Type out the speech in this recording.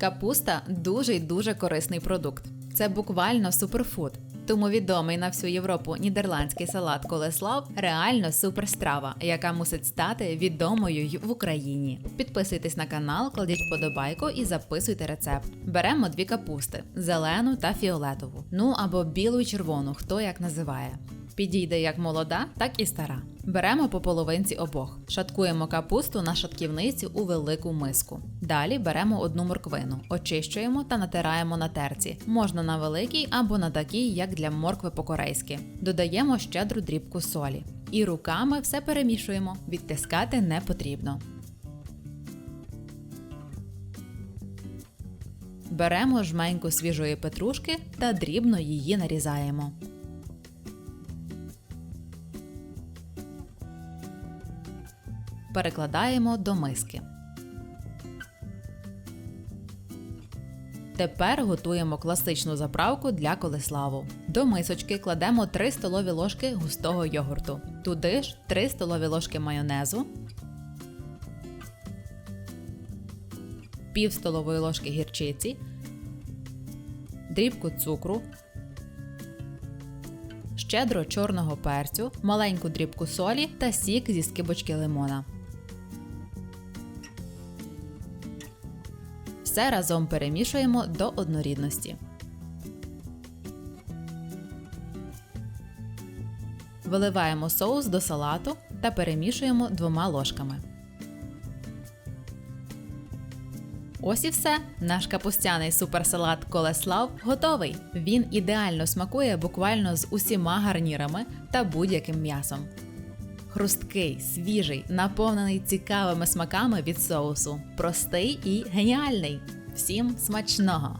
Капуста дуже й дуже корисний продукт. Це буквально суперфуд. Тому відомий на всю Європу нідерландський салат Колеслав реально суперстрава, яка мусить стати відомою й в Україні. Підписуйтесь на канал, кладіть вподобайку і записуйте рецепт. Беремо дві капусти: зелену та фіолетову. Ну або білу й червону, хто як називає. Підійде як молода, так і стара. Беремо по половинці обох, шаткуємо капусту на шатківниці у велику миску. Далі беремо одну морквину, очищуємо та натираємо на терці. Можна на великій або на такій, як для моркви по-корейськи. Додаємо щедру дрібку солі. І руками все перемішуємо. Відтискати не потрібно. Беремо жменьку свіжої петрушки та дрібно її нарізаємо. Перекладаємо до миски. Тепер готуємо класичну заправку для колеславу. До мисочки кладемо 3 столові ложки густого йогурту. Туди ж 3 столові ложки майонезу, пів столової ложки гірчиці, дрібку цукру, щедро чорного перцю, маленьку дрібку солі та сік зі скибочки лимона. Все разом перемішуємо до однорідності. Виливаємо соус до салату та перемішуємо двома ложками. Ось і все. Наш капустяний суперсалат Колеслав готовий. Він ідеально смакує буквально з усіма гарнірами та будь-яким м'ясом. Хрусткий, свіжий, наповнений цікавими смаками від соусу. Простий і геніальний. Всім смачного!